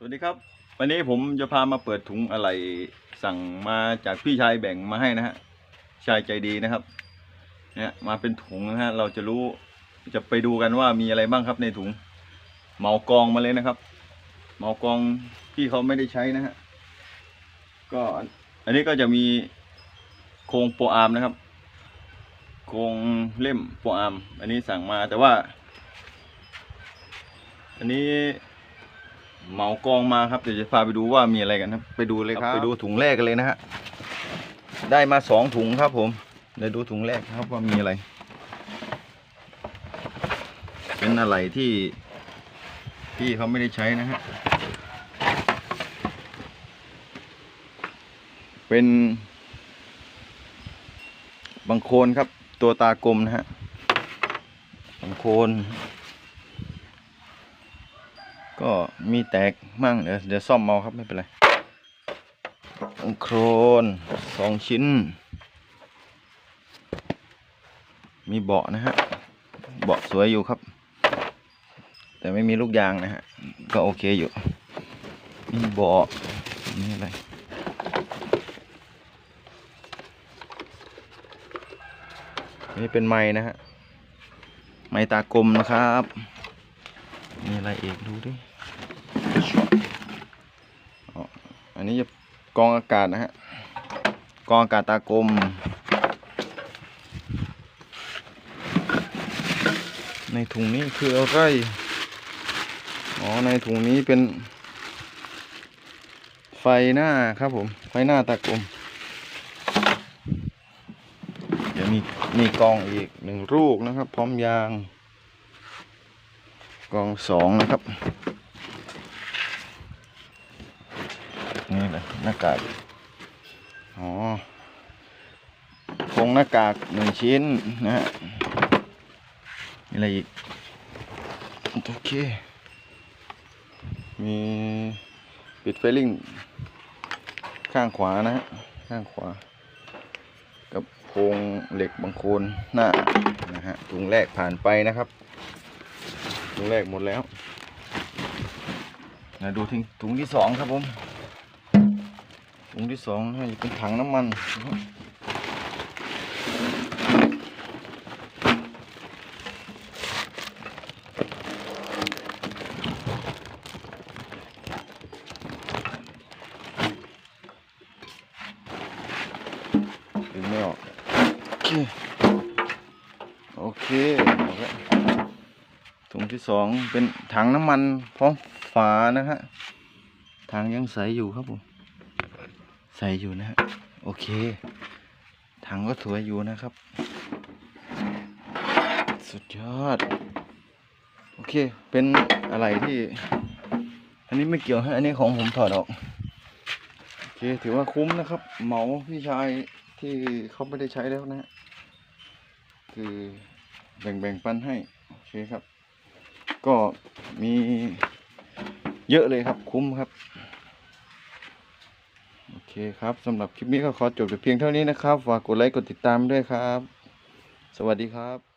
สวัสดีครับ วันนี้ผมจะพามาเปิดถุงอะไรสั่งมาจากพี่ชายแบ่งมาให้นะฮะชายใจดีนะครับเนี่ยมาเป็นถุงนะฮะเราจะรู้จะไปดูกันว่ามีอะไรบ้างครับในถุงเหมากองมาเลยนะครับ เหมากองที่เขาไม่ได้ใช้นะฮะก็อันนี้ก็จะมีโครงโปรอาร์มนะครับ โครงเล่มโปรอาร์มอันนี้สั่งมาแต่ว่า อันนี้ เหมากองมาครับเดี๋ยวจะพาไปดูว่ามีอะไรกันครับ ไปดูเลยครับ ไปดูถุงแรกกันเลยนะฮะได้มาสองถุงครับ ผมเดี๋ยวดูถุงแรกครับว่ามีอะไร เป็นอะไรที่ที่เขาไม่ได้ใช้นะฮะเป็นบางโคนครับ ตัวตากลมนะฮะบางโคน ก็มีแตกมั่งเดี๋ยวเดี๋ยวซ่อมเอาครับไม่เป็นไรโครนสองชิ้น มีเบาะนะฮะ เบาะสวยอยู่ครับ แต่ไม่มีลูกยางนะฮะ ก็โอเคอยู่ มีเบาะนี่อะไรนี่เป็นไม้นะฮะ ไม้ตากลมนะครับ มีอะไรอีกดูดิอันนี้จะกองอากาศนะฮะ กองอากาศตากลม ในถุงนี้คืออะไรอ๋อ ในถุงนี้เป็น ไฟหน้าครับผม ไฟหน้าตากลม เดี๋ยวมีมีกองอีกหนึ่งลูกนะครับ พร้อมยาง กองสองนะครับ นี่แหละหน้ากาก อ๋อโครงหน้ากากหนึ่งชิ้นนะฮะมีอะไรอีก โอเค มีปิดไฟลิงข้างขวานะฮะ ข้างขวา กับโครงเหล็กบางโคนหน้านะฮะถุงแรกผ่านไปนะครับ ถุงแรกหมดแล้วมาดูถึงถุงที่สองครับผมถุงที่สองน่าจะเป็นถังน้ำมันนะครับดึงไม่ออกโอเค โอเคออกแล้ว ถุงที่สองเป็นถังน้ำมันพร้อมฝานะฮะถังยังใสอยู่ครับผมใสอยู่นะฮะโอเค ถังก็สวยอยู่นะครับ สุดยอด โอเค เป็นอะไรที่ อันนี้ไม่เกี่ยวฮะอันนี้ของผมถอดออก โอเค ถือว่าคุ้มนะครับ เหมาพี่ชายที่เขาไม่ได้ใช้แล้วนะฮะคือแบ่งแบ่งปันให้ โอเคครับ ก็มีเยอะเลยครับคุ้มครับ โอเคครับสำหรับคลิปนี้ก็ขอจบแต่เพียงเท่านี้นะครับ ฝากกดไลค์กดติดตามด้วยครับ สวัสดีครับ